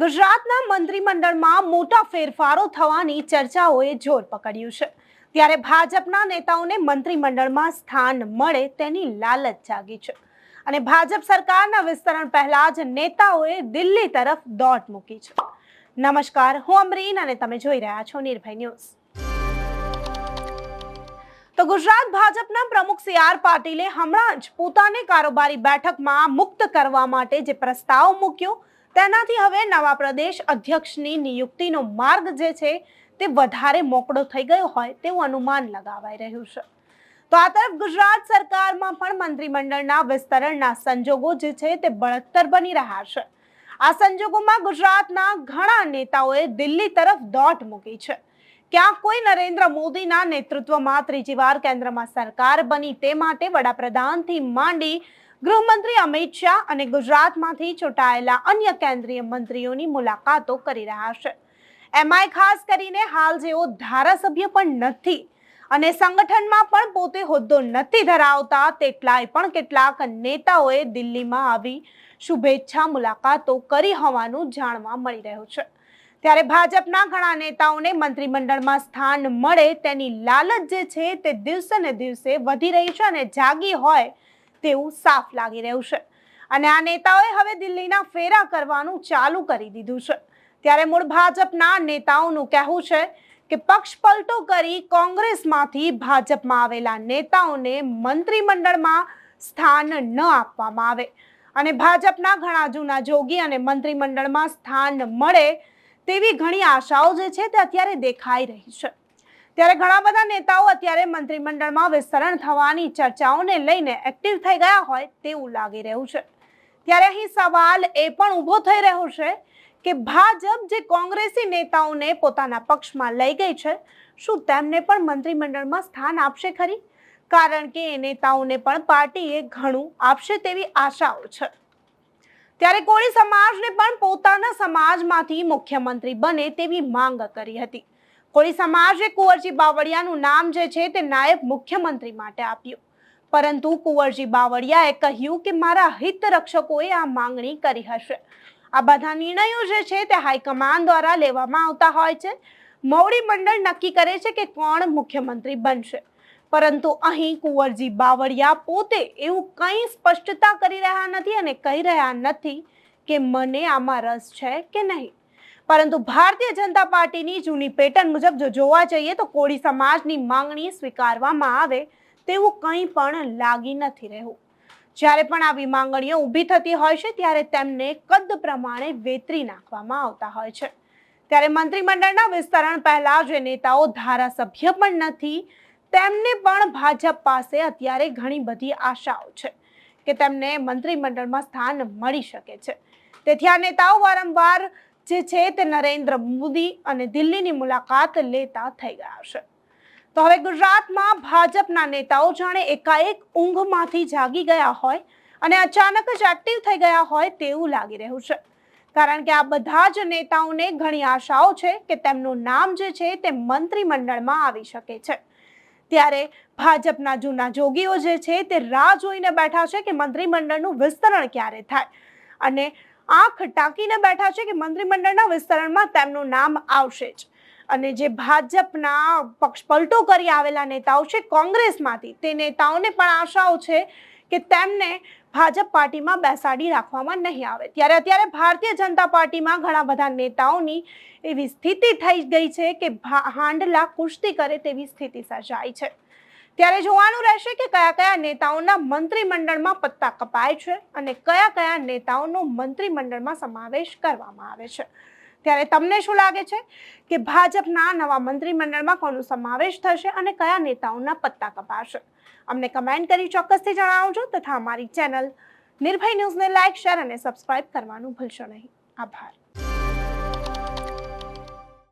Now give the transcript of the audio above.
ગુજરાતના મંત્રીમંડળમાં મોટા ફેરફારો થવાની ચર્ચાઓએ જોર પકડ્યું છે. ત્યારે ભાજપના નેતાઓને મંત્રીમંડળમાં સ્થાન મળે તેની લાલચ જાગી છે. અને ભાજપ સરકારના વિસ્તરણ પહેલા જ નેતાઓએ દિલ્હી તરફ દોટ મૂકી છે. નમસ્કાર, હું અમરીન અને તમે જોઈ રહ્યા છો નિર્ભય ન્યૂઝ. તો ગુજરાત ભાજપના પ્રમુખ સી આર પાટીલે હમણાં જ પોતાને કારોબારી બેઠકમાં મુક્ત કરવા માટે જે પ્રસ્તાવ મૂક્યો તેનાથી હવે નવા પ્રદેશ અધ્યક્ષની નિયુક્તિનો માર્ગ જે છે તે વધારે મોકળો થઈ ગયો હોય તેવું અનુમાન લગાવાઈ રહ્યું છે. તો આ તરફ ગુજરાત સરકારમાં પણ મંત્રીમંડળના વિસ્તરણના સંજોગો જે છે તે બળતર બની રહ્યા છે. આ સંજોગોમાં ગુજરાતના ઘણા નેતાઓએ દિલ્હી તરફ દોટ મૂકી છે. ક્યાં કોઈ નરેન્દ્ર મોદીના નેતૃત્વમાં ત્રીજી વાર કેન્દ્રમાં સરકાર બની તે માટે વડાપ્રધાનથી માંડી ગૃહમંત્રી અમિત શાહ અને ગુજરાતમાંથી ચૂંટાયેલા અન્ય કેન્દ્રીય મંત્રીઓની મુલાકાતો કરી રહ્યા છે. એમાંય ખાસ કરીને હાલ જેઓ ધારાસભ્ય પણ નથી અને સંગઠનમાં પણ પોતે હોદ્દો નથી ધરાવતા તેટલાય પણ કેટલાક નેતાઓએ દિલ્હીમાં આવી શુભેચ્છા મુલાકાતો કરી હોવાનું જાણવા મળી રહ્યું છે. ત્યારે ભાજપના ઘણા નેતાઓને મંત્રીમંડળમાં સ્થાન મળે તેની લાલચ જે છે તે દિવસે ને દિવસે વધી રહી છે અને જાગી હોય તેવું સાફ લાગી રહ્યું છે. અને આ નેતાઓએ હવે દિલ્હીના ફેરા કરવાનું ચાલુ કરી દીધું છે. ત્યારે મૂળ ભાજપના નેતાઓનું કહેવું છે કે પક્ષ પલટો કરી કોંગ્રેસમાંથી ભાજપમાં આવેલા નેતાઓને મંત્રીમંડળમાં સ્થાન ન આપવામાં આવે. અને ભાજપના ઘણા જૂના જોગી અને મંત્રીમંડળમાં સ્થાન મળે તેવી ઘણી આશાઓ જે છે તે અત્યારે દેખાઈ રહી છે. ત્યારે ઘણા બધા નેતાઓ અત્યારે મંત્રીમંડળમાં વિસ્તરણ થવાની ચર્ચાઓને લઈને એક્ટિવ થઈ ગયા હોય તેવું લાગી રહ્યું છે. ત્યારે અહીં સવાલ એ પણ ઊભો થઈ રહ્યો છે કે ભાજપ જે કોંગ્રેસી નેતાઓને પોતાના પક્ષમાં લઈ ગઈ છે, શું તેમને પણ મંત્રીમંડળમાં સ્થાન આપશે ખરી? કારણ કે એ નેતાઓને પણ પાર્ટીએ ઘણું આપશે તેવી આશાઓ છે. ત્યારે કોળી સમાજને પણ પોતાના સમાજમાંથી મુખ્યમંત્રી બને તેવી માંગ કરી હતી. કોળી સમાજે કુંવરજી બાવળિયાનું નામ જે છે તે નાયબ મુખ્યમંત્રી માટે આપ્યું. પરંતુ કુંવરજી બાવળિયાએ કહ્યું કે મારા હિત રક્ષકોએ આ માંગણી કરી હશે. આ બધા નિર્ણયો જે છે તે હાઈકમાન્ડ દ્વારા લેવામાં આવતા હોય છે. મોવડી મંડળ નક્કી કરે છે કે કોણ મુખ્યમંત્રી બનશે. પરંતુ અહીં કુંવરજી બાવળિયા પોતે એવું કંઈ સ્પષ્ટતા કરી રહ્યા નથી અને કહી રહ્યા નથી કે મને આમાં રસ છે કે નહીં. પરંતુ ભારતીય જનતા પાર્ટીની જૂની પેટર્ન મુજબ જો જોવા જઈએ તો કોળી સમાજની માંગણી સ્વીકારવામાં આવે તેવું કંઈ પણ લાગી નથી રહ્યું. જ્યારે પણ આવી માંગણીઓ ઊભી થતી હોય છે, ત્યારે તેમને કદ પ્રમાણે વેતરી નાખવામાં આવતા હોય છે. ત્યારે મંત્રીમંડળના વિસ્તરણ પહેલા જે નેતાઓ ધારાસભ્ય પણ નથી, તેમને પણ ભાજપ પાસે અત્યારે ઘણી બધી આશાઓ છે કે તેમને મંત્રીમંડળમાં સ્થાન મળી શકે છે. તેથી આ નેતાઓ વારંવાર જે છે તે નરેન્દ્ર મોદી અને દિલ્હીની મુલાકાત લેતા થઈ ગયા છે. તો હવે ગુજરાતમાં ભાજપના નેતાઓ જાણે એકાએક ઊંઘમાંથી જાગી ગયા હોય અને અચાનક જ એક્ટિવ થઈ ગયા હોય તેવું લાગી રહ્યું છે. કારણ કે આ બધા જ નેતાઓને ઘણી આશાઓ છે કે તેમનું નામ જે છે તે મંત્રીમંડળમાં આવી શકે છે. ત્યારે ભાજપના જૂના જોગીઓ જે છે તે રાહ જોઈને બેઠા છે કે મંત્રીમંડળનું વિસ્તરણ ક્યારે થાય? અને આંખ ટાંકીને બેઠા છે કે મંત્રીમંડળના વિસ્તરણમાં તેમનું નામ આવશે જ. અને જે ભાજપના પક્ષ પલટો કરી આવેલા નેતાઓ છે કોંગ્રેસમાંથી, તે નેતાઓને પણ આશાઓ છે કે તેમને ભાજપ પાર્ટીમાં બેસાડી રાખવામાં નહીં આવે. ત્યારે અત્યારે ભારતીય જનતા પાર્ટીમાં ઘણા બધા નેતાઓની એવી સ્થિતિ થઈ ગઈ છે કે હાંડલા કુસ્તી કરે તેવી સ્થિતિ સર્જાઈ છે. ત્યારે જોવાનું રહેશે કે કયા કયા નેતાઓના મંત્રીમંડળમાં પત્તા કપાય છે અને કયા કયા નેતાઓનો મંત્રીમંડળમાં સમાવેશ કરવામાં આવે છે. ત્યારે તમને શું લાગે છે કે ભાજપના નવા મંત્રીમંડળમાં કોનો સમાવેશ થશે અને કયા નેતાઓના પત્તા કપાશે? અમને કમેન્ટ કરી ચોક્કસથી જણાવજો તથા અમારી ચેનલ નિર્ભય ન્યૂઝને લાઇક શેર અને સબસ્ક્રાઇબ કરવાનું ભૂલશો નહીં. આભાર.